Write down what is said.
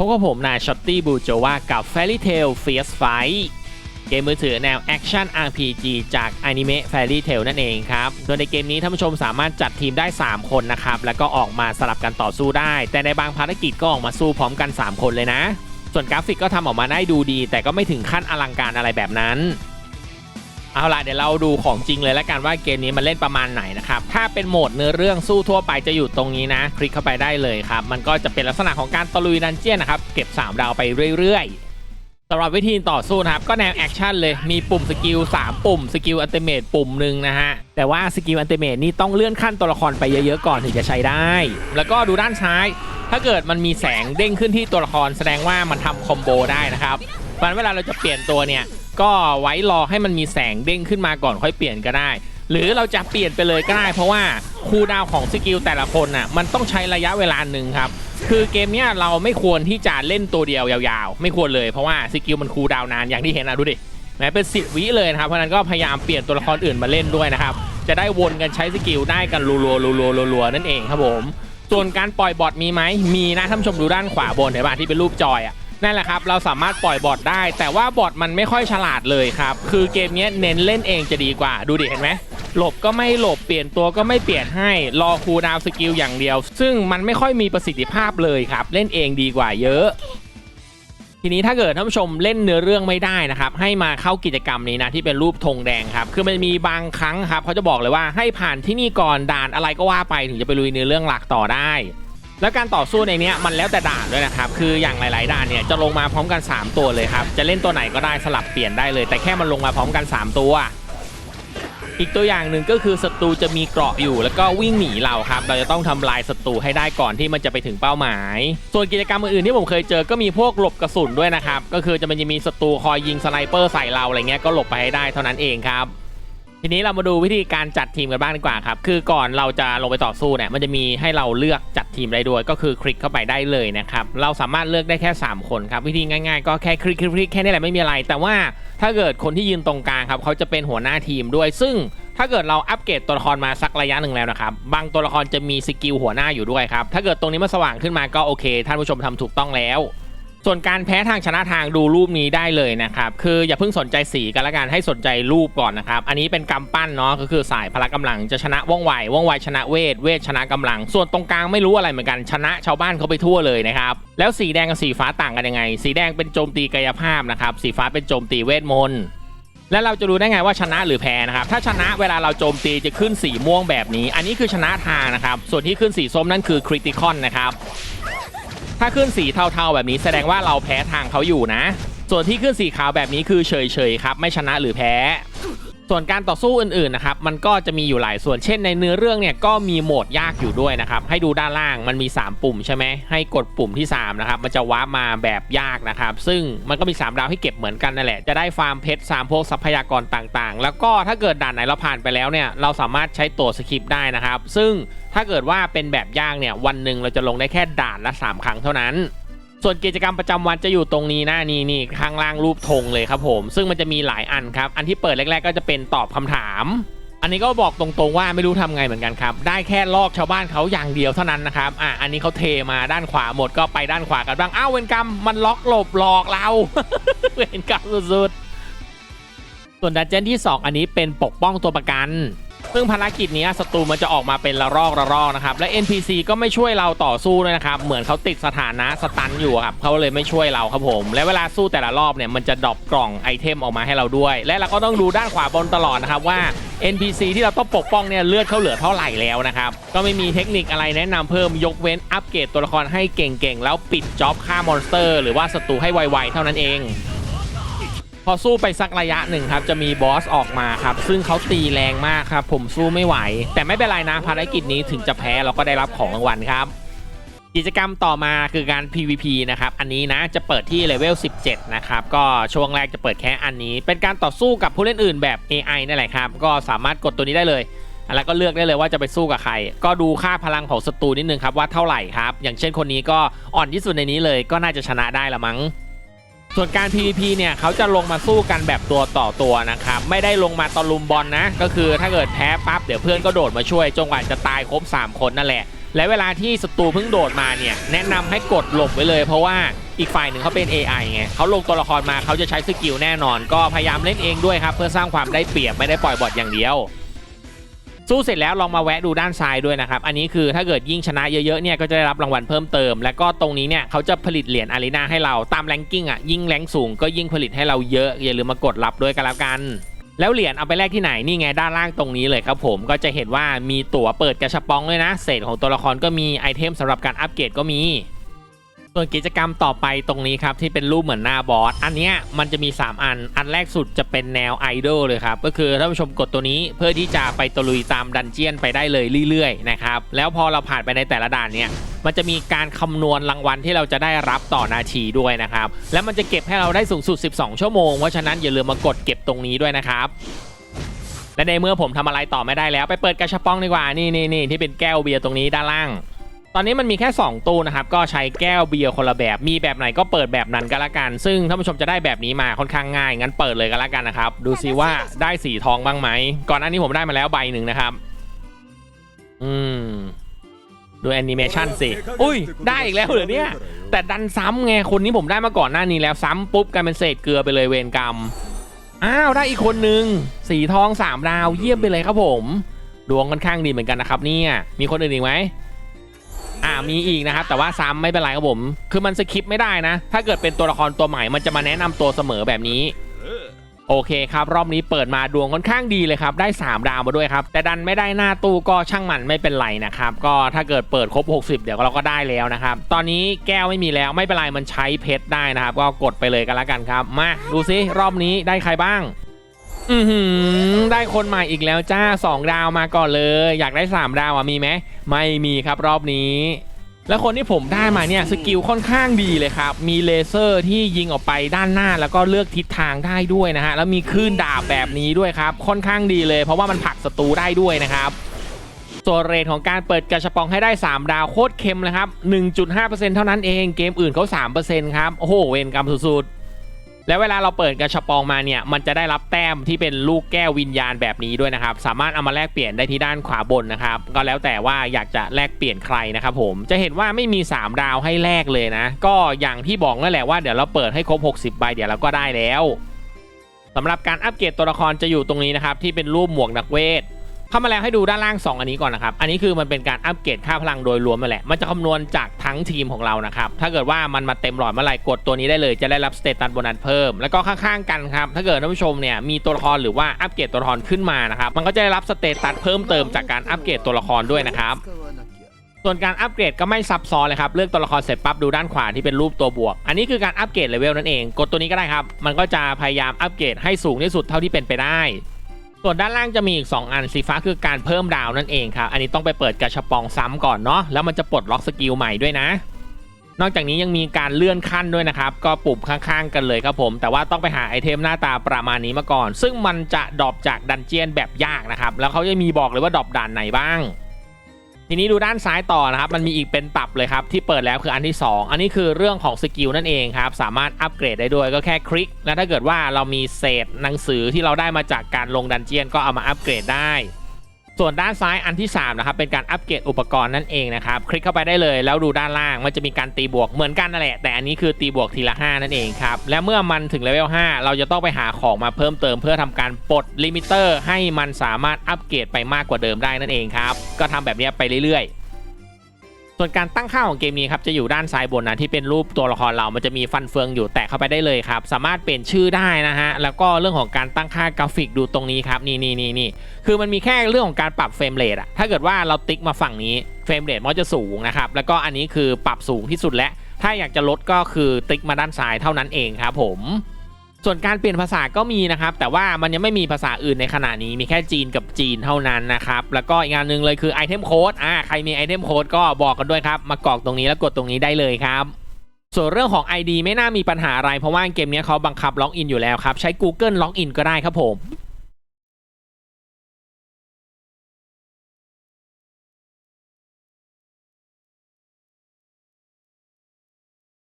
พบกับผมนายช็อตตี้บูโจวากับ Fairy Tail Fierce Fight เกมมือถือแนวแอคชั่น RPG จากอนิเมะ Fairy Tail นั่นเองครับ โดยในเกมนี้ท่านผู้ชมสามารถจัดทีมได้ 3 คนนะครับ แล้วก็ออกมาสลับกันต่อสู้ได้ แต่ในบางภารกิจก็ออกมาสู้พร้อมกัน 3 คนเลยนะ ส่วนกราฟิกก็ทำออกมาได้ดูดี แต่ก็ไม่ถึงขั้นอลังการอะไรแบบนั้น เอาล่ะเดี๋ยวเราดูของจริงเลยแล้วกันว่าเกมนี้มันเล่นประมาณไหนนะครับ ถ้าเป็นโหมดเนื้อเรื่องสู้ทั่วไปจะอยู่ตรงนี้นะ คลิกเข้าไปได้เลยครับ มันก็จะเป็นลักษณะของการตะลุยดันเจียนนะครับ เก็บ 3 ดาวไปเรื่อยๆสำหรับวิธีต่อสู้นะครับ ก็แนวแอคชั่นเลยมีปุ่มสกิล 3 ปุ่มสกิลอัลติเมตปุ่มหนึ่งนะฮะ แต่ว่าสกิลอัลติเมตนี่ต้องเลื่อนขั้นตัวละครไปเยอะๆก่อนถึงจะใช้ได้ แล้วก็ดูด้านซ้าย ถ้าเกิดมันมีแสงเด้งขึ้นที่ตัวละคร แสดงว่ามันทำคอมโบได้นะครับเพราะฉะนั้นเวลาเราจะเปลี่ยนตัวเนี่ย ก็ไว้รอให้มันมีแสงเด้งขึ้นมาก่อนค่อยเปลี่ยนก็ได้ หรือเราจะเปลี่ยนไปเลยก็ได้ เพราะว่าคูดาวของสกิลแต่ละคนน่ะมันต้องใช้ระยะเวลาหนึ่งครับ คือเกมเนี้ยเราไม่ควรที่จะเล่นตัวเดียวยาวๆ ไม่ควรเลยเพราะว่าสกิลมันคูดาวนานอย่างที่เห็นนะดูดิแม้เป็น10วิเลยนะครับเพราะนั้นก็พยายามเปลี่ยนตัวละครอื่นมาเล่นด้วยนะครับจะได้วนกันใช้สกิลได้กันรัวๆรัวๆรัวๆนั่นเองครับผมส่วนการปล่อยบอทมีไหมมีนะท่านผู้ชมดูด้านขวาบนเห็นป่ะที่เป็นรูปจอยอะ นั่นแหละครับ เราสามารถปล่อยบอทได้ แต่ว่าบอทมันไม่ค่อยฉลาดเลยครับ คือเกมนี้เน้นเล่นเองจะดีกว่า ดูดิเห็นไหมหลบก็ไม่หลบเปลี่ยนตัวก็ไม่เปลี่ยนให้ รอคูลดาวสกิลอย่างเดียว ซึ่งมันไม่ค่อยมีประสิทธิภาพเลยครับ เล่นเองดีกว่าเยอะทีนี้ถ้าเกิดท่านผู้ชมเล่นเนื้อเรื่องไม่ได้นะครับ ให้มาเข้ากิจกรรมนี้นะที่เป็นรูปธงแดงครับ คือมันมีบางครั้งครับเขาจะบอกเลยว่าให้ผ่านที่นี่ก่อนด่านอะไรก็ว่าไปถึงจะไปลุยเนื้อเรื่องหลักต่อได้ แล้วการต่อสู้ในนี้มันแล้วแต่ด่านด้วยนะครับ คืออย่างหลาย ๆ ด่านเนี่ยจะลงมาพร้อมกัน 3 ตัวเลยครับ จะเล่นตัวไหนก็ได้สลับเปลี่ยนได้เลย แต่แค่มันลงมาพร้อมกัน 3 ตัว อีกตัวอย่างหนึ่งก็คือศัตรูจะมีเกราะอยู่ แล้วก็วิ่งหนีเราครับ เราจะต้องทำลายศัตรูให้ได้ก่อนที่มันจะไปถึงเป้าหมาย ส่วนกิจกรรมอื่น ๆ ที่ผมเคยเจอก็มีพวกหลบกระสุนด้วยนะครับ ก็คือจะมันจะมีศัตรูคอยยิงสไนเปอร์ใส่เราอะไรเงี้ยก็หลบไปให้ได้เท่านั้นเองครับ ทีนี้เรามาดูวิธีการจัดทีมกันบ้างดีกว่าครับ คือก่อนเราจะลงไปต่อสู้เนี่ย มันจะมีให้เราเลือกจัดทีมได้ด้วย ก็คือคลิกเข้าไปได้เลยนะครับ เราสามารถเลือกได้แค่ 3 คนครับ วิธีง่ายๆ ก็แค่คลิกคลิกคลิกแค่นี้แหละไม่มีอะไร แต่ว่าถ้าเกิดคนที่ยืนตรงกลางครับ เขาจะเป็นหัวหน้าทีมด้วย ซึ่งถ้าเกิดเราอัปเกรดตัวละครมาสักระยะหนึ่งแล้วนะครับ บางตัวละครจะมีสกิลหัวหน้าอยู่ด้วยครับ ถ้าเกิดตรงนี้มันสว่างขึ้นมาก็โอเค ท่านผู้ชมทำถูกต้องแล้ว ส่วนการแพ้ทางชนะทางดูรูปนี้ได้เลยนะครับคืออย่าเพิ่งสนใจสีกันละกันให้สนใจรูปก่อนนะครับอันนี้เป็นกำปั้นเนาะก็คือสายพละกำลังจะชนะว่องไวว่องไวชนะเวทเวทชนะกำลัง ส่วนตรงกลางไม่รู้อะไรเหมือนกันชนะชาวบ้านเขาไปทั่วเลยนะครับแล้วสีแดงกับสีฟ้าต่างกันยังไง สีแดงเป็นโจมตีกายภาพนะครับสีฟ้าเป็นโจมตีเวทมนต์แล้วเราจะรู้ได้ไงว่าชนะหรือแพ้นะครับ ถ้าชนะเวลาเราโจมตีจะขึ้นสีม่วงแบบนี้ อันนี้คือชนะทางนะครับ ส่วนที่ขึ้นสีส้มนั่นคือคริติคอนนะครับ ถ้าขึ้นสีเทาๆแบบนี้แสดงว่าเราแพ้ทางเขาอยู่นะ ส่วนที่ขึ้นสีขาวแบบนี้คือเฉยๆครับ ไม่ชนะหรือแพ้ ส่วนการต่อสู้อื่นๆนะครับมันก็จะมีอยู่หลายส่วนเช่นในเนื้อเรื่องเนี่ยก็มีโหมดยากอยู่ด้วยนะครับให้ดูด้านล่างมันมี 3 ปุ่มใช่ไหมให้กดปุ่มที่3นะครับมันจะว้ามาแบบยากนะครับซึ่งมันก็มี 3 ดาวให้เก็บเหมือนกันนั่นแหละจะได้ฟาร์มเพชรสามพวกทรัพยากรต่างๆ แล้วก็ถ้าเกิดด่านไหนเราผ่านไปแล้วเนี่ยเราสามารถใช้ตัวสคริปได้นะครับ ซึ่งถ้าเกิดว่าเป็นแบบยากเนี่ยวันหนึ่งเราจะลงได้แค่ด่านละ 3 ครั้งเท่านั้น ส่วนกิจกรรมประจำวันจะอยู่ตรงนี้นะนี่นี่ข้างล่างรูปธงเลยครับผม ซึ่งมันจะมีหลายอันครับ อันที่เปิดแรก ๆ ก็จะเป็นตอบคำถาม อันนี้ก็บอกตรงๆว่าไม่รู้ทำไงเหมือนกันครับ ได้แค่ลอกชาวบ้านเขาอย่างเดียวเท่านั้นนะครับอะอันนี้เขาเทมาด้านขวาหมดก็ไปด้านขวากันบ้างอ้าวเวรกรรมมันล็อกหลบหลอกเราเวรกรรมสุดๆส่วนดันเจี้ยนที่ 2 อันนี้เป็นปกป้องตัวประกัน ซึ่งภารกิจนี้ศัตรูมันจะออกมาเป็นละรอกละรอกนะครับและ NPC ก็ไม่ช่วยเราต่อสู้ด้วยนะครับเหมือนเขาติดสถานะสตันอยู่ครับเขาเลยไม่ช่วยเราครับผม และเวลาสู้แต่ละรอบเนี่ยมันจะดรอปกล่องไอเทมออกมาให้เราด้วย และเราก็ต้องดูด้านขวาบนตลอดนะครับว่า NPC ที่เราต้องปกป้องเนี่ยเลือดเขาเหลือเท่าไหร่แล้วนะครับก็ไม่มีเทคนิคอะไรแนะนำเพิ่มยกเว้นอัปเกรดตัวละครให้เก่งๆแล้วปิดจ็อบฆ่ามอนสเตอร์ หรือว่าศัตรูให้ไวๆเท่านั้นเอง พอสู้ไปสักระยะหนึ่งครับจะมีบอสออกมาครับซึ่งเขาตีแรงมากครับผมสู้ไม่ไหว แต่ไม่เป็นไรนะภารกิจนี้ถึงจะแพ้เราก็ได้รับของรางวัลครับกิจกรรมต่อมาคือการ PVP นะครับ อันนี้นะจะเปิดที่เลเวล 17 นะครับ ก็ช่วงแรกจะเปิดแค่อันนี้ เป็นการต่อสู้กับผู้เล่นอื่นแบบ AI นั่นแหละครับ ก็สามารถกดตัวนี้ได้เลย แล้วก็เลือกได้เลยว่าจะไปสู้กับใคร ก็ดูค่าพลังของศัตรูนิดนึงครับว่าเท่าไหร่ครับ อย่างเช่นคนนี้ก็อ่อนที่สุดในนี้เลย ก็น่าจะชนะได้ละมั้ง ส่วนการ PVP เนี่ยเขาจะลงมาสู้กันแบบตัวต่อตัวนะครับไม่ได้ลงมาตะลุมบอลนะ ก็คือถ้าเกิดแพ้ปั๊บเดี๋ยวเพื่อนก็โดดมาช่วยจนกว่าจะตายครบ 3 คนนั่นแหละ และเวลาที่ศัตรูเพิ่งโดดมาเนี่ยแนะนำให้กดหลบไว้เลย เพราะว่าอีกฝ่ายหนึ่งเขาเป็น AI ไงเขาลงตัวละครมาเขาจะใช้สกิลแน่นอน ก็พยายามเล่นเองด้วยครับเพื่อสร้างความได้เปรียบไม่ได้ปล่อยบอทอย่างเดียว สู้เสร็จแล้วลองมาแวะดูด้านซ้ายด้วยนะครับ อันนี้คือถ้าเกิดยิ่งชนะเยอะๆเนี่ยก็จะได้รับรางวัลเพิ่มเติม แล้วก็ตรงนี้เนี่ยเขาจะผลิตเหรียญอารีนาให้เราตามแรงกิ้งอะยิ่งแรงสูงก็ยิ่งผลิตให้เราเยอะอย่าลืมมากดรับด้วยกันแล้วกันแล้วเหรียญเอาไปแลกที่ไหนนี่ไงด้านล่างตรงนี้เลยครับผมก็จะเห็นว่ามีตั๋วเปิดกระชับปองเลยนะ เศษของตัวละครก็มีไอเทมสำหรับการอัปเกรดก็มี ส่วนกิจกรรมต่อไปตรงนี้ครับที่เป็นรูปเหมือนหน้าบอสอันเนี้ยมันจะมี 3 อัน อันแรกสุดจะเป็นแนวไอดอลเลยครับก็คือท่านผู้ชมกดตัวนี้เพื่อที่จะไปตะลุยตามดันเจียนไปได้เลยเรื่อยๆนะครับแล้วพอเราผ่านไปในแต่ละด่านเนี่ยมันจะมีการคำนวณรางวัลที่เราจะได้รับต่อนาทีด้วยนะครับ แล้วมันจะเก็บให้เราได้สูงสุด 12 ชั่วโมง เพราะฉะนั้นอย่าลืมมากดเก็บตรงนี้ด้วยนะครับ และในเมื่อผมทำอะไรต่อไม่ได้แล้ว ไปเปิดกระชับป้องดีกว่านี่นี่นี่ที่เป็นแก้วเบียร์ตรงนี้ด้านล่าง ตอนนี้มันมีแค่ 2 ตู้นะครับ ก็ใช้แก้วเบียร์คนละแบบ มีแบบไหนก็เปิดแบบนั้นก็แล้วกัน ซึ่งท่านผู้ชมจะได้แบบนี้มาค่อนข้างง่าย งั้นเปิดเลยก็แล้วกันนะครับ ดูซิว่าได้สีทองบ้างไหม ก่อนอันนี้ผมได้มาแล้วใบหนึ่งนะครับ อืม ดูแอนิเมชันสิ อุ้ย ได้อีกแล้วเหรอเนี่ย แต่ดันซ้ำไง คนนี้ผมได้มาก่อนหน้านี้แล้วซ้ำปุ๊บกลายเป็นเศษเกลือไปเลยเวรกรรม อ้าว ได้อีกคนนึง สีทองสามดาว เยี่ยมไปเลยครับผม ดวงค่อนข้างดีเหมือนกันนะครับเนี่ย มีคนอื่นอีกไหม มีอีกนะครับแต่ว่าซ้ำไม่เป็นไรครับผม คือมันสคิปไม่ได้นะ ถ้าเกิดเป็นตัวละครตัวใหม่มันจะมาแนะนำตัวเสมอแบบนี้โอเคครับ รอบนี้เปิดมาดวงค่อนข้างดีเลยครับ ได้ 3 ดาวมาด้วยครับ แต่ดันไม่ได้หน้าตู้ก็ช่างมันไม่เป็นไรนะครับ ก็ถ้าเกิดเปิดครบ 60 เดี๋ยวเราก็ได้แล้วนะครับ ตอนนี้แก้วไม่มีแล้วไม่เป็นไรมันใช้เพชรได้นะครับ ก็กดไปเลยกันแล้วกันครับ มาดูซิรอบนี้ได้ใครบ้าง อือหือ ได้คนใหม่อีกแล้วจ้า 2 ดาวมาก่อนเลย อยากได้ 3 ดาวอะมีไหมไม่มีครับรอบนี้ แล้วคนที่ผมได้มาเนี่ยสกิลค่อนข้างดีเลยครับ มีเลเซอร์ที่ยิงออกไปด้านหน้าแล้วก็เลือกทิศทางได้ด้วยนะฮะ แล้วมีคลื่นดาบแบบนี้ด้วยครับ ค่อนข้างดีเลย เพราะว่ามันผลักศัตรูได้ด้วยนะครับส่วนเรทของการเปิดกระชปองให้ได้ 3 ดาวโคตรเค็มเลยครับ 1.5%เท่านั้นเอง เกมอื่นเขา3%ครับ โอ้โห เวรกรรมสุดๆ แล้วเวลาเราเปิดกระชับปองมาเนี่ยมันจะได้รับแต้มที่เป็นลูกแก้ววิญญาณแบบนี้ด้วยนะครับ สามารถเอามาแลกเปลี่ยนได้ที่ด้านขวาบนนะครับ ก็แล้วแต่ว่าอยากจะแลกเปลี่ยนใครนะครับผมจะเห็นว่าไม่มี 3 ดาวให้แลกเลยนะ ก็อย่างที่บอกนั่นแหละว่าเดี๋ยวเราเปิดให้ครบ 60ใบเดี๋ยวเราก็ได้แล้วสำหรับการอัปเกรดตัวละครจะอยู่ตรงนี้นะครับที่เป็นรูปหมวกนักเวท เข้ามาแล้วให้ดูด้านล่าง 2 อันนี้ก่อนนะครับ อันนี้คือมันเป็นการอัปเกรดค่าพลังโดยรวมมาแหละ มันจะคำนวณจากทั้งทีมของเรานะครับ ถ้าเกิดว่ามันมาเต็มหลอดเมื่อไหร่กดตัวนี้ได้เลยจะได้รับสเตตัสโบนัสเพิ่ม แล้วก็ข้างๆกันครับ ถ้าเกิดท่านผู้ชมเนี่ยมีตัวละครหรือว่าอัปเกรดตัวละครขึ้นมานะครับ มันก็จะได้รับสเตตัสเพิ่มเติมจากการอัปเกรดตัวละครด้วยนะครับส่วนการอัปเกรดก็ไม่ซับซ้อนเลยครับ เลือกตัวละครเสร็จปั๊บดูด้านขวาที่เป็นรูปตัวบวก อันนี้คือการอัปเกรดเลเวลนั่นเอง กดตัวนี้ก็ได้ครับ มันก็จะพยายามอัปเกรดให้สูงที่สุดเท่าที่เป็นไปได้ ส่วนด้านล่างจะมีอีก 2 อันสีฟ้าคือการเพิ่มดาวนั่นเองครับอันนี้ต้องไปเปิดกระชับปองซ้ำก่อนเนาะแล้วมันจะปลดล็อกสกิลใหม่ด้วยนะ นอกจากนี้ยังมีการเลื่อนขั้นด้วยนะครับ ก็ปุ่มข้างๆ กันเลยครับผม แต่ว่าต้องไปหาไอเทมหน้าตาประมาณนี้มาก่อน ซึ่งมันจะดรอปจากดันเจียนแบบยากนะครับแล้วเขาจะมีบอกเลยว่าดรอปด่านไหนบ้าง ทีนี้ดูด้านซ้ายต่อนะครับ มันมีอีกเป็นปรับเลยครับ ที่เปิดแล้วคืออันที่ 2 อันนี้คือเรื่องของสกิลนั่นเองครับ สามารถอัปเกรดได้ด้วยก็แค่คลิก และถ้าเกิดว่าเรามีเศษหนังสือที่เราได้มาจากการลงดันเจียนก็เอามาอัปเกรดได้ ส่วนด้านซ้ายอันที่ 3 นะครับ เป็นการอัปเกรดอุปกรณ์นั่นเองนะครับ คลิกเข้าไปได้เลยแล้วดูด้านล่างมันจะมีการตีบวกเหมือนกันนั่นแหละ แต่อันนี้คือตีบวกทีละ 5 นั่นเองครับ และเมื่อมันถึงเลเวล 5 เราจะต้องไปหาของมาเพิ่มเติมเพื่อทำการปลดลิมิเตอร์ให้มันสามารถอัปเกรดไปมากกว่าเดิมได้นั่นเองครับ ก็ทำแบบนี้ไปเรื่อยๆ ส่วนการตั้งค่าของเกมนี้ครับจะอยู่ด้านซ้ายบนนะที่เป็นรูปตัวละครเรา มันจะมีฟันเฟืองอยู่แตะเข้าไปได้เลยครับ สามารถเปลี่ยนชื่อได้นะฮะ แล้วก็เรื่องของการตั้งค่ากราฟิกดูตรงนี้ครับนี่นี่นี่นี่คือมันมีแค่เรื่องของการปรับเฟรมเรทอะถ้าเกิดว่าเราติ๊กมาฝั่งนี้เฟรมเรทมันจะสูงนะครับ แล้วก็อันนี้คือปรับสูงที่สุดแล้วถ้าอยากจะลดก็คือติ๊กมาด้านซ้ายเท่านั้นเองครับผม ส่วนการเปลี่ยนภาษาก็มีนะครับ แต่ว่ามันยังไม่มีภาษาอื่นในขณะนี้มีแค่จีนกับจีนเท่านั้นนะครับ แล้วก็อีกงานหนึ่งเลยคือไอเทมโค้ดอ่าใครมีไอเทมโค้ดก็บอกกันด้วยครับมากรอกตรงนี้แล้วกดตรงนี้ได้เลยครับส่วนเรื่องของ ID ไม่น่ามีปัญหาอะไรเพราะว่าเกมนี้เขาบังคับล็อกอินอยู่แล้วครับ ใช้ Google ล็อกอินก็ได้ครับผม